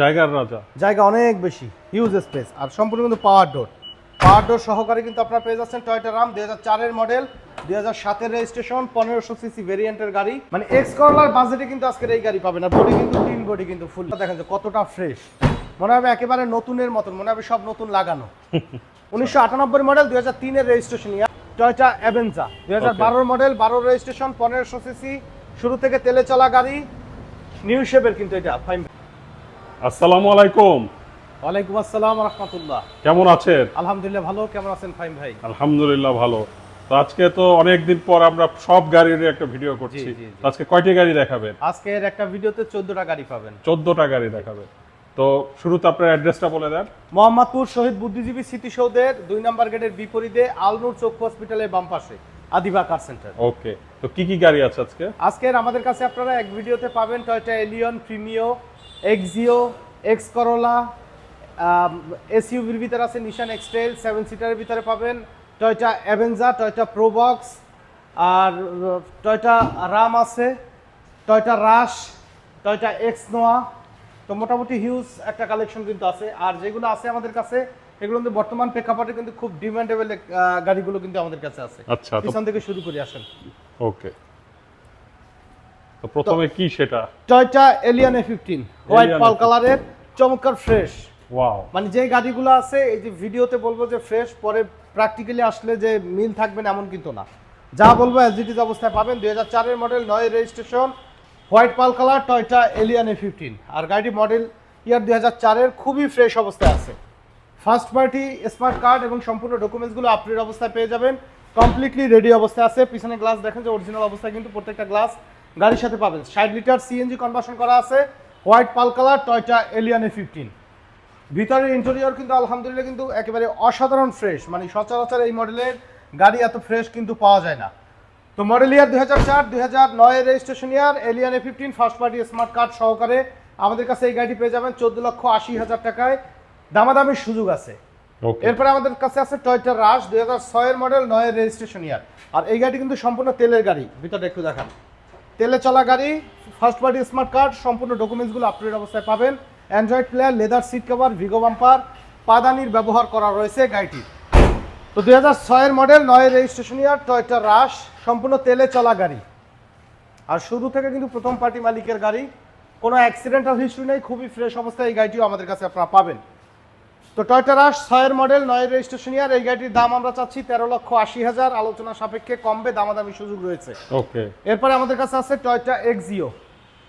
জায়গার রাজা। জায়গা অনেক বেশি হিউজ স্পেস আর সম্পূর্ণ কিন্তু পাওয়ার ডোর পাওয়ার ডোর সহকারে কিন্তু আপনারা পেয়ে যাচ্ছেন টয়টা রাম দুই হাজার চারের মডেল দুই হাজার সাতের রেজিস্ট্রেশন পনেরোশো সিসি ভেরিয়েন্টের গাড়ি। মানে এক্স করলার বাজেটে কিন্তু আজকের এই গাড়ি পাবেন আর বডি কিন্তু তিন বডি কিন্তু ফুল দেখেন যে কতটা ফ্রেশ মনে হবে একেবারে নতুনের মতন মনে হবে সব নতুন লাগানো। উনিশশো আটানব্বই মডেল দুই হাজার তিনের রেজিস্ট্রেশন টয়টা অ্যাভেঞ্জা দুই হাজার বারোর মডেল বারো রেজিস্ট্রেশন পনেরোশো সিসি শুরু থেকে তেলে চলা গাড়ি। নিউ শেপের কিন্তু এটা ফাইন আসসালামু আলাইকুম। ওয়ালাইকুম আসসালাম রহমতুল্লাহ। কেমন আছেন? আলহামদুলিল্লাহ ভালো। কেমন আছেন ফাইম ভাই? আলহামদুলিল্লাহ ভালো। তো আজকে তো অনেকদিন পর আমরা সব গাড়ির একটা ভিডিও করছি। আজকে কয়টি গাড়ি দেখাবেন? আজকের একটা ভিডিওতে চোদ্দটা গাড়ি পাবেন। চোদ্দটা গাড়ি দেখাবেন। তো শুরুতে আপনার অ্যাড্রেসটা বলে দেন। মোহাম্মদপুর শহীদ বুদ্ধিজীবী স্মৃতিসৌধের দুই নম্বর গেটের বিপরীতে আলনুর চক্ষু হসপিটালের বাম পাশে আদিবা কার সেন্টার। ওকে। তো কি কি গাড়ি আছে আজকে? আজকের আমাদের কাছে আপনারা এক ভিডিওতে পাবেন Toyota Allion Premio Axio X Corolla এসইউভির ভিতরে আছে নিশান এক্সটেল সেভেন সিটারের ভিতরে পাবেন। টয়টা অ্যাভেঞ্জা টয়টা প্রোবক্স আর টয়টা রাম আছে Toyota Rush Toyota X Noah তো মোটামুটি হিউজ একটা কালেকশন কিন্তু আছে। আর যেগুলো আছে আমাদের কাছে এগুলো কিন্তু বর্তমান প্রেক্ষাপটে কিন্তু খুব ডিমান্ডেবল গাড়িগুলো কিন্তু আমাদের কাছে আছে। আচ্ছা পিছন থেকে শুরু করে আসেন। ওকে তো প্রথমে কি সেটা? Toyota Allion A fifteen white pearl কালারের চমৎকার ফ্রেশ। ওয়াও মানে যে গাড়িগুলো আছে এই যে ভিডিওতে বলব যে ফ্রেশ পরে প্র্যাকটিক্যালি আসলে যে মিল থাকবে না এমন কিন্তু না। যা বলব এসডিটিজ অবস্থায় পাবেন। দুই হাজার চারের মডেল নয় registration white pearl colour Toyota Allion A fifteen আর গাড়িটি মডেল ইয়ার দুই হাজার চারের খুবই ফ্রেশ অবস্থায় আছে। ফার্স্ট পার্টি স্মার্ট কার্ড এবং সম্পূর্ণ ডকুমেন্টসগুলো আপডেট অবস্থায় পেয়ে যাবেন। কমপ্লিটলি রেডি অবস্থায় আছে। পিছনে গ্লাস দেখেন যে অরিজিনাল অবস্থায় কিন্তু প্রত্যেকটা গ্লাস গাড়ির সাথে পাবেন। ষাট লিটার সিএনজি কনভার্সন করা আছে white pearl colour Toyota Allion A fifteen ভিতরের ইন্টেরিয়র কিন্তু আলহামদুলিল্লাহ কিন্তু একেবারে অসাধারণ ফ্রেশ মানে সচরাচর এই মডেলের গাড়ি এত ফ্রেশ কিন্তু পাওয়া যায় না। তো মডেল ইয়ার দুই হাজার চার দুই হাজার নয়ের registration year Allion A fifteen first party smart card সহকারে আমাদের কাছে এই গাড়িটি পেয়ে যাবেন চোদ্দ লক্ষ আশি হাজার টাকায়। দামাদামির সুযোগ আছে। এরপরে আমাদের কাছে আছে টয়টা রাশ দুই হাজার ছয়ের মডেল নয়ের রেজিস্ট্রেশন ইয়ার আর এই গাড়ি কিন্তু সম্পূর্ণ তেলের গাড়ি। ভিতরটা একটু দেখান। তেলে চলা গাড়ি ফার্স্ট পার্টি স্মার্ট কার্ড সম্পূর্ণ ডকুমেন্টসগুলো আপডেট অবস্থায় পাবেন। Android player leather seat cover Vigo bumper পাদানির ব্যবহার করা রয়েছে গাড়িটি। তো দুই হাজার ছয়ের মডেল নয় রেজিস্ট্রেশন ইয়ার টয়টা রাশ সম্পূর্ণ তেলে চলা গাড়ি। আর শুরু থেকে কিন্তু প্রথম পার্টি মালিকের গাড়ি। কোনো অ্যাক্সিডেন্টাল হিস্ট্রি নেই, খুবই ফ্রেশ অবস্থায় এই গাড়িটিও আমাদের কাছে আপনারা পাবেন। তো টয়টা রাশ ছয়ের মডেল নয় রেজিস্ট্রেশন ইয়ার এই গাড়িটির দাম আমরা চাচ্ছি তেরো লক্ষ আশি হাজার। আলোচনা সাপেক্ষে কমবে দামাদামি সুযোগ রয়েছে। ওকে। এরপরে আমাদের কাছে আছে টয়টা এক্সিও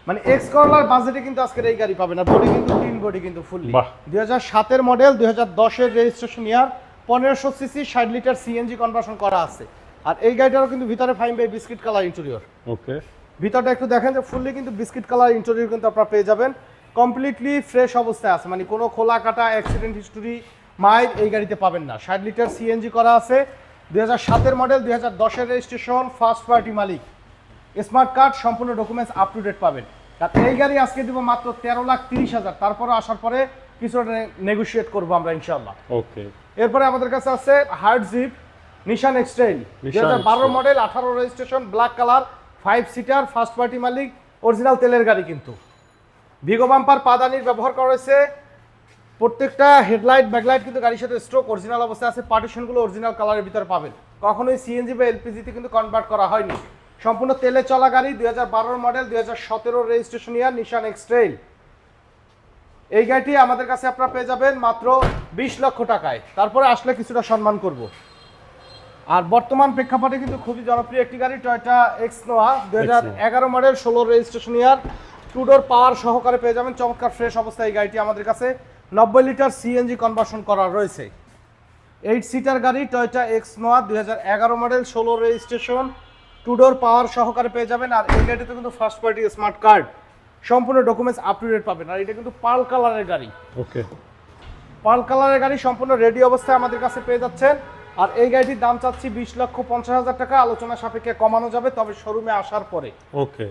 মানে এক্স করলার বাজেটে কিন্তু আজকের এই গাড়ি পাবেন আর বডি কিন্তু তিন বডি কিন্তু ফুললি। দুই হাজার সাতের মডেল দুই হাজার দশের রেজিস্ট্রেশন ইয়ার পনেরোশো সিসি ষাট লিটার সিএনজি কনভার্সন করা আছে। আর এই গাড়িটারও কিন্তু ভিতরে fine by biscuit colour interior okay. ভিতরটা একটু দেখেন যে ফুললি কিন্তু বিস্কিট কালার ইন্টেরিয়র কিন্তু আপনারা পেয়ে যাবেন। কমপ্লিটলি ফ্রেশ অবস্থায় আছে। মানে কোনো খোলা কাটা অ্যাক্সিডেন্ট হিস্টোরি মাইল এই গাড়িতে পাবেন না। ষাট লিটার সিএনজি করা আছে। দুই হাজার সাতের মডেল দুই হাজার দশের রেজিস্ট্রেশন ফার্স্ট পার্টি মালিক। স্মার্ট কার্ড সম্পূর্ণ ডকুমেন্টস আপ টু ডেট পাবেন। এই গাড়ি আজকে দিব মাত্র তেরো লাখ তিরিশ হাজার। তারপরে আসার পরে কিছু নেগোশিয়েট করব আমরা ইনশাল্লাহ ওকে। এরপরে আমাদের কাছে আছে হার্ড জিপ নিশান এক্সটেইল দুই হাজার বারো মডেল আঠারো registration black colour five seater first party মালিক অরিজিনাল তেলের গাড়ি কিন্তু। ভিগো বাম্পার পাদানির ব্যবহার করা হয়েছে। প্রত্যেকটা হেডলাইট ব্যাকলাইট কিন্তু গাড়ির সাথে স্ট্রোক অরিজিনাল অবস্থায় আছে। পার্টিশনগুলো অরিজিনাল কালারের ভিতরে পাবেন। কখনোই সিএনজি বা এলপিজিতে কিন্তু কনভার্ট করা হয়নি। সম্পূর্ণ তেলে চলা গাড়ি দুই হাজার মডেল দুই হাজার সতেরো রেজিস্ট্রেশন ইয়ার নিশান এক্সট্রেল এই গাড়িটি আমাদের কাছে আপনারা পেয়ে যাবেন মাত্র বিশ লক্ষ টাকায়। তারপরে আসলে কিছুটা সম্মান করব। আর বর্তমান প্রেক্ষাপটে কিন্তু খুবই জনপ্রিয় একটি গাড়ি টয়টা এক্স নোয়া দুই হাজার এগারো মডেল ষোলো রেজিস্ট্রেশন ইয়ার টুডোর পাওয়ার সহকারে পেয়ে যাবেন। চমৎকার ফ্রেশ অবস্থায় এই গাড়িটি আমাদের কাছে। নব্বই লিটার সিএনজি কনভার্সন করা রয়েছে। এইট সিটার গাড়ি টয়টা এক্স নোয়া দুই হাজার এগারো মডেল ষোলো রেজিস্ট্রেশন টুডোর পাওয়ার সহকারে পেয়ে যাবেন। আর এই গাড়িতে কিন্তু ফার্স্ট পার্টি স্মার্ট কার্ড সম্পূর্ণ ডকুমেন্টস আপ টু ডেট পাবেন। আর এটা কিন্তু পার্ল কালারের গাড়ি। ওকে পার্ল কালারের গাড়ি সম্পূর্ণ রেডি অবস্থায় আমাদের কাছে পেয়ে যাচ্ছেন। আর এই গাড়িটির দাম চাচ্ছি বিশ লক্ষ পঞ্চাশ হাজার টাকা। আলোচনা সাপেক্ষে কমানো যাবে তবে শোরুমে আসার পরে। ওকে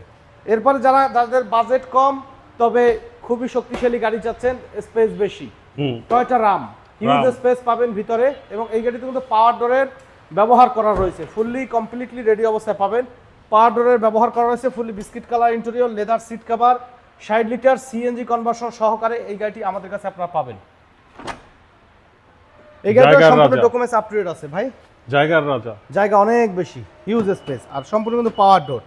এরপরে যারা যাদের বাজেট কম তবে খুবই শক্তিশালী গাড়ি চাচ্ছেন স্পেস বেশি। টয়টা রাম হিউজ স্পেস পাবেন ভিতরে এবং এই গাড়িতে কিন্তু পাওয়ার ডোরের ব্যবহার করা রয়েছে। ফুললি কমপ্লিটলি রেডি অবস্থায় পাবেন। পাওয়ার ডোরের ব্যবহার করা রয়েছে fully biscuit colour interior leather seat cover ষাট লিটার সিএনজি কনভার্সন সহকারে এই গাড়িটি আমাদের কাছে আপনারা পাবেন। এই গাড়িটার সম্পূর্ণ ডকুমেন্টস আপ টু ডেট আছে ভাই। জায়গার রাজা। জায়গা অনেক বেশি হিউজ স্পেস আর সম্পূর্ণ কিন্তু পাওয়ার ডোর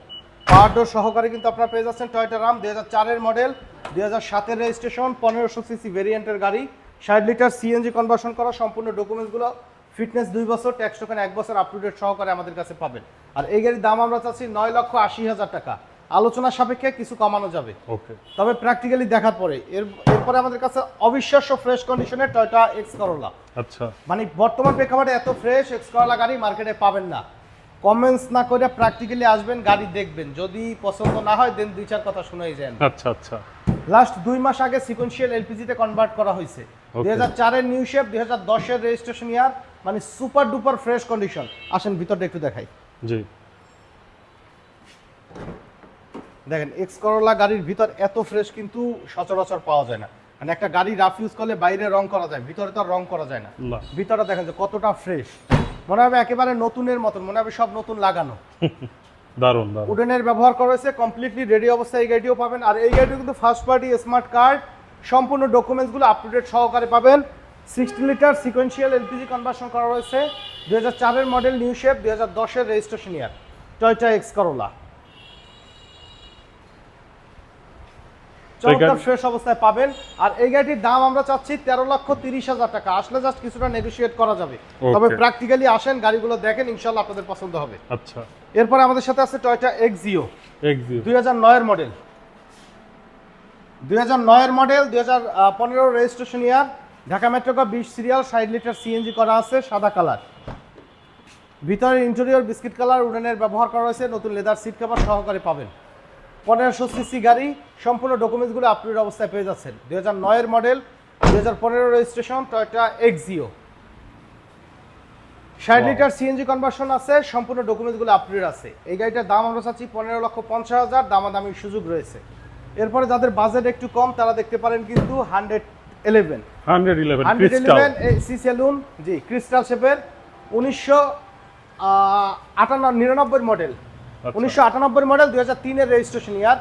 পাওয়ার ডোর সহকারে কিন্তু আপনারা পেয়ে যাচ্ছেন টয়টা রাম দুই হাজার চারের মডেল দুই হাজার সাতের রেজিস্ট্রেশন পনেরোশো সিসি ভেরিয়েন্টের গাড়ি ষাট লিটার সিএনজি কনভার্সন করা সম্পূর্ণ ডকুমেন্টসগুলো ফিটনেস দুই বছর ট্যাক্স টোকেন এক বছর আপ টু ডেট সহকারে আমাদের কাছে পাবেন। আর এই গাড়ির দাম আমরা চাচ্ছি নয় লক্ষ আশি হাজার টাকা। আলোচনা সাপেক্ষে কিছু কমানো যাবে। ওকে তবে প্র্যাকটিক্যালি দেখার পরে এর এরপরে আমাদের কাছে অবিশ্বাস্য ফ্রেশ কন্ডিশনে টয়টা এক্স করোলা আচ্ছা। মানে বর্তমান প্রেক্ষাপটে এত ফ্রেশ এক্সকলা গাড়ি মার্কেটে পাবেন না। কমেন্টস না করে প্র্যাকটিক্যালি আসবেন গাড়ি দেখবেন। যদি পছন্দ না হয় দেন দুই চার কথা শুনেই যান। আচ্ছা আচ্ছা। লাস্ট দুই মাস আগে সিকোয়েন্সিয়াল এলপিজিতে কনভার্ট করা হয়েছে. দুই হাজার চারের নিউ শেপ দুই হাজার দশের রেজিস্ট্রেশন ইয়ার মানে সুপার ডুপার ফ্রেশ কন্ডিশন আসেন ভিতরটা একটু দেখাই। জি। দেখেন এক্স করোলা গাড়ির ভিতর এত ফ্রেশ কিন্তু সচরাচর পাওয়া যায় না। মানে একটা গাড়ি রাফ ইউজ করলে বাইরে রং করা যায় ভিতরে তো আর রং করা যায় না। ভিতরে দেখেন যে কতটা ফ্রেশ মনে হবে একেবারে নতুনের মতন মনে হবে সব নতুন লাগানো। দারুণ দারুণ। উডেনের ব্যবহার করা হয়েছে কমপ্লিটলি রেডি অবস্থায় এই গাড়িটিও পাবেন। আর এই গাড়িও কিন্তু ফার্স্ট পার্টি স্মার্ট কার্ড সম্পূর্ণ ডকুমেন্টসগুলো আপ টু ডেট সহকারে পাবেন। Sixty litre sequential LPG conversion করা রয়েছে দু হাজার চারের মডেল নিউ শেপ দু হাজার দশের registration year Toyota X Corolla চমৎকার ফ্রেশ অবস্থায় পাবেন। আর এই গাড়িটির দাম আমরা চাচ্ছি তেরো লক্ষ তিরিশ হাজার টাকা। আসলে জাস্ট কিছুটা নেগোসিয়েট করা যাবে। তবে প্র্যাকটিক্যালি আসেন গাড়িগুলো দেখেন ইনশাল্লাহ আপনাদের পছন্দ হবে। আচ্ছা। এরপরে আমাদের সাথে আছে টয়টা এক্সিও দুই হাজার নয়ের মডেল দুই হাজার নয়ের মডেল দুই হাজার পনেরো রেজিস্ট্রেশন ইয়ার ঢাকা মেট্রোকা বিশ সিরিয়াল ষাট লিটার সিএনজি করা আছে সাদা কালার ভিতরের ইন্টেরিয়র বিস্কিট কালার উডেনের ব্যবহার করা হয়েছে নতুন লেদার সিট কভার সহকারে পাবেন। পনেরোশো সিসি গাড়ি সম্পূর্ণ ডকুমেন্টসগুলো আপডেট অবস্থায় পেয়ে যাচ্ছেন। দুই হাজার নয়ের মডেল দুই হাজার পনেরো রেজিস্ট্রেশন টয়টা এক্সিও ষাট লিটার সিএনজি কনভার্সন আছে সম্পূর্ণ ডকুমেন্টসগুলো আপডেট আছে। এই গাড়িটার দাম আমরা চাচ্ছি পনেরো লক্ষ পঞ্চাশ হাজার দামাদামির সুযোগ রয়েছে। এরপরে যাদের বাজেট একটু কম তারা দেখতে পারেন কিন্তু hundred eleven. Hundred eleven hundred eleven C saloon G crystal শেপের উনিশশো আটান্ন নিরানব্বই মডেল। উনিশশো আটানব্বই মডেল দুই হাজার তিনের রেজিস্ট্রেশন ইয়ার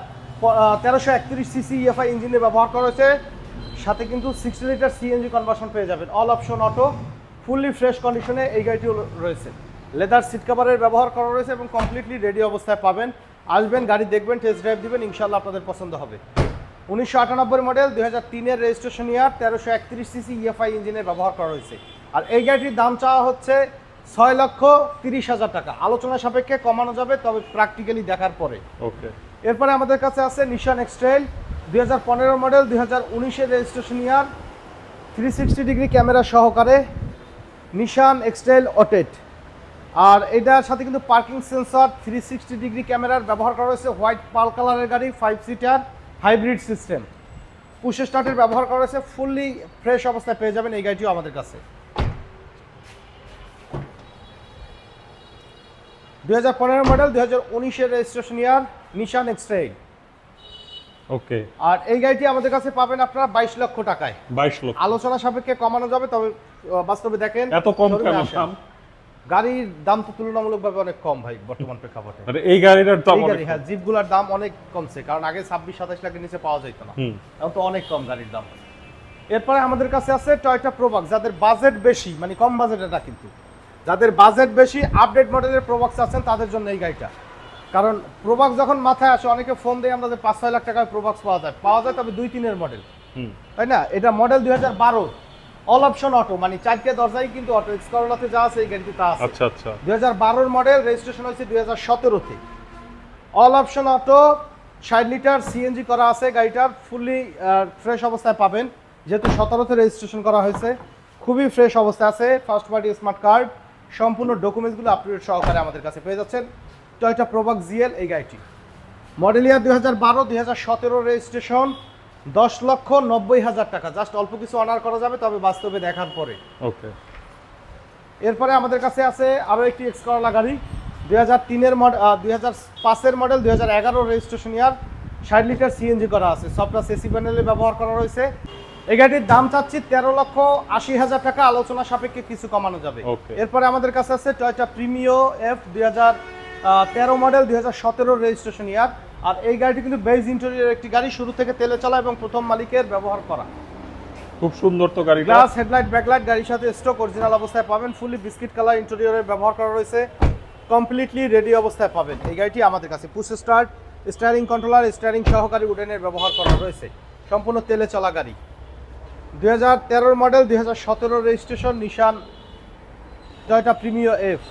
তেরোশো একত্রিশ সিসি ইএফআই ইঞ্জিনের ব্যবহার করা হয়েছে। সাথে কিন্তু সিক্সটি লিটার সিএনজি কনভার্সন পেয়ে যাবেন। All option auto fully fresh কন্ডিশনে এই গাড়িটিও রয়েছে। লেদার সিট কাভারের ব্যবহার করা রয়েছে এবং কমপ্লিটলি রেডি অবস্থায় পাবেন। আসবেন, গাড়ি দেখবেন টেস্ট ড্রাইভ দিবেন ইনশাল্লাহ আপনাদের পছন্দ হবে। উনিশশো আটানব্বই মডেল দুই হাজার তিনের রেজিস্ট্রেশন ইয়ার তেরোশো একত্রিশ সিসি ইএফআই ইঞ্জিনের ব্যবহার করা হয়েছে। আর এই গাড়িটির দাম চাওয়া হচ্ছে ছয় লক্ষ তিরিশ হাজার টাকা। আলোচনা সাপেক্ষে কমানো যাবে তবে প্র্যাকটিক্যালি দেখার পরে। ওকে এরপরে আমাদের কাছে আছে নিশান এক্সট্রেল দুই হাজার পনেরো মডেল দুই হাজার উনিশের registration year three sixty degree camera সহকারে নিশান এক্সট্রেল অটেট আর এটার সাথে কিন্তু parking sensor three sixty degree ক্যামেরার ব্যবহার করা হয়েছে হোয়াইট পাল কালারের গাড়ি five seater hybrid system push স্টার্টের ব্যবহার করা হয়েছে ফুললি ফ্রেশ অবস্থায় পেয়ে যাবেন এই গাড়িটিও আমাদের কাছে। দুই হাজার পনেরো মডেল দুই হাজার উনিশের রেজিস্ট্রেশন ইয়ার নিশান এক্সট্রেল ওকে আর এই গাড়িটি আমাদের কাছে পাবেন আপনারা বাইশ লক্ষ টাকায়। বাইশ লক্ষ। আলোচনা সাপেক্ষে কমানো যাবে তবে বাস্তবে দেখেন এত কম কেন দাম? গাড়ির দাম তো তুলনামূলকভাবে অনেক কম ভাই বর্তমান প্রেক্ষাপটে। মানে এই গাড়িটার দাম অনেক হ্যাঁ জিপগুলোর দাম অনেক কমছে কারণ আগে ছাব্বিশ সাতাশ লাখের নিচে পাওয়া যেত না। এখন তো অনেক কম গাড়ির দাম। এরপরে আমাদের কাছে আছে টয়টা প্রোবাক্স যাদের বাজেট বেশি মানে কম বাজেটের না কিন্তু। যাদের বাজেট বেশি আপডেট মডেলের প্রোবাক্স আছেন তাদের জন্য এই গাড়িটা। কারণ প্রোবাক্স যখন মাথায় আসে অনেকে ফোন দিয়ে আমরা যে পাঁচ ছয় লাখ টাকায় প্রোবাক্স পাওয়া যায়। পাওয়া যায় তবে দুই তিনের মডেল তাই না? এটা মডেল দুই হাজার বারো। অল অপশন অটো মানে চারটে দরজাই কিন্তু অটো এক্সকরলাতে যা আছে এই গাড়িতে তা আছে। আচ্ছা আচ্ছা। দুই হাজার বারোর মডেল রেজিস্ট্রেশন হয়েছে দুই হাজার সতেরোতে। অল অপশন অটো ষাট লিটার সিএনজি করা আছে গাড়িটার ফুললি ফ্রেশ অবস্থায় পাবেন। যেহেতু সতেরোতে রেজিস্ট্রেশন করা হয়েছে খুবই ফ্রেশ অবস্থায় আছে। ফার্স্ট পার্টি স্মার্ট কার্ড সম্পূর্ণ ডকুমেন্টসগুলো আপডেট সহকারে আমাদের কাছে পেয়ে যাচ্ছেন। টয়টা প্রোবাক জিএল এই গাড়িটি। মডেল ইয়ার দুই হাজার বারো দুই হাজার সতেরো রেজিস্ট্রেশন দশ লক্ষ নব্বই হাজার টাকা। জাস্ট অল্প কিছু অনার করা যাবে তবে বাস্তবে দেখার পরে। ওকে এরপরে আমাদের কাছে আছে আরও একটি এক্স করলা গাড়ি। দুই হাজার তিনের মডেল দুই হাজার পাঁচের মডেল দুই হাজার এগারো রেজিস্ট্রেশন ইয়ার ষাট লিটার সিএনজি করা আছে। সফটওয়্যার এসি প্যানেলে ব্যবহার করা রয়েছে। এই গাড়ির দাম চাচ্ছি তেরো লক্ষ আশি হাজার টাকা আলোচনা সাপেক্ষে কিছু কমানো যাবে। এরপরে আমাদের কাছে আছে টয়টা প্রিমিও এফ দুই হাজার তেরো মডেল দুই হাজার সতেরো রেজিস্ট্রেশন ইয়ার আর এই গাড়িটি কিন্তু বেজ ইন্টেরিয়র একটি গাড়ি শুরু থেকে তেলে চলা এবং প্রথম মালিকের ব্যবহার করা। খুব সুন্দর তো গাড়ি গ্লাস হেডলাইট ব্যাকলাইট গাড়ির সাথে স্টক অরিজিনাল অবস্থায় পাবেন ফুলি বিস্কিট কালার ইন্টেরিয়রের ব্যবহার করা রয়েছে কমপ্লিটলি রেডি অবস্থায় পাবেন। এই গাড়িটি আমাদের কাছে push start steering controller steering সহকারী উডেনের ব্যবহার করা রয়েছে। সম্পূর্ণ তেলে চলা গাড়ি। দুই হাজার তেরোর মডেল দুই হাজার সতেরো registration Nissan Toyota Premio F.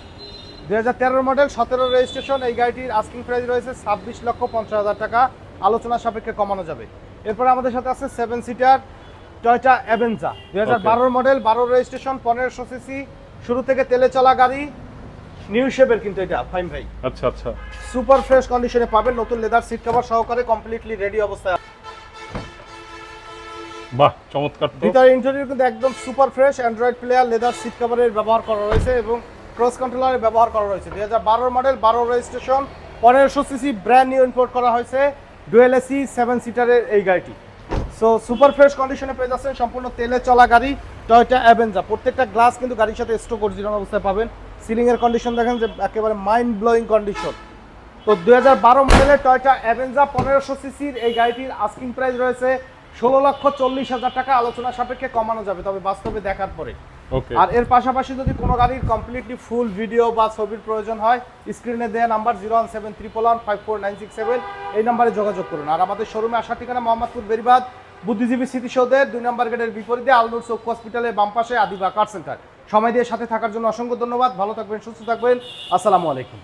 দুই হাজার তেরোর মডেল সতেরো রেজিস্ট্রেশন এই গাড়িটির আস্কিং প্রাইস রয়েছে ছাব্বিশ লক্ষ পঞ্চাশ হাজার টাকা। আলোচনা সাপেক্ষে কমানো যাবে। এরপর আমাদের সাথে আছে সেভেন সিটার টয়টা অ্যাভেঞ্জা দুই হাজার বারোর মডেল বারো রেজিস্ট্রেশন পনেরোশো সিসি শুরু থেকে তেলে চলা গাড়ি নিউ শেপের কিন্তু এটা ফাইন ভাই। আচ্ছা আচ্ছা। সুপার ফ্রেশ কন্ডিশনে পাবেন নতুন লেদার সিট কভার সহকারে কমপ্লিটলি রেডি অবস্থায় বাহ, চমৎকার ভিতরে ইন্টেরিয়র কিন্তু একদম super fresh Android player leather seat কভারের ব্যবহার করা রয়েছে এবং ক্রস কন্ট্রোলারের ব্যবহার করা রয়েছে। দুই হাজার মডেল বারো রেজিস্ট্রেশন পনেরোশো সিসি ব্র্যান্ড নিউ ইম্পোর্ট করা হয়েছে ডুয়েল এসি সেভেন সিটারের এই গাড়িটি। সো সুপার ফ্রেশ কন্ডিশনে পেয়ে যাচ্ছেন সম্পূর্ণ তেলে চলা গাড়ি টয়টা অ্যাভেঞ্জা প্রত্যেকটা গ্লাস কিন্তু গাড়ির সাথে স্টোক অরিজিনাল অবস্থায় পাবেন। সিলিং এর কন্ডিশন দেখেন যে একেবারে মাইন্ড ব্লোয়িং কন্ডিশন তো, দুই হাজার বারো মডেলের টয়টা অ্যাভেঞ্জা পনেরোশো সিসির এই গাড়িটির আস্কিং প্রাইস রয়েছে ষোলো লক্ষ চল্লিশ হাজার টাকা আলোচনা সাপেক্ষে কমানো যাবে তবে বাস্তবে দেখার পরে। আর এর পাশাপাশি যদি কোনো গাড়ির কমপ্লিটলি ফুল ভিডিও বা ছবির প্রয়োজন হয় স্ক্রিনে দেওয়া number zero one seven triple one five four nine six seven এই নাম্বারে যোগাযোগ করুন। আর আমাদের শোরুমে আসার ঠিকানা মোহাম্মদপুর বেরিবাদ বুদ্ধিজীবী স্মৃতিসৌধের দুই নম্বর গেটের বিপরীতে আলনুর চৌক হসপিটালের বাম পাশে আদিবা কার সেন্টার সময় দিয়ে সাথে থাকার জন্য অসংখ্য ধন্যবাদ। ভালো থাকবেন সুস্থ থাকবেন। আসসালামু আলাইকুম।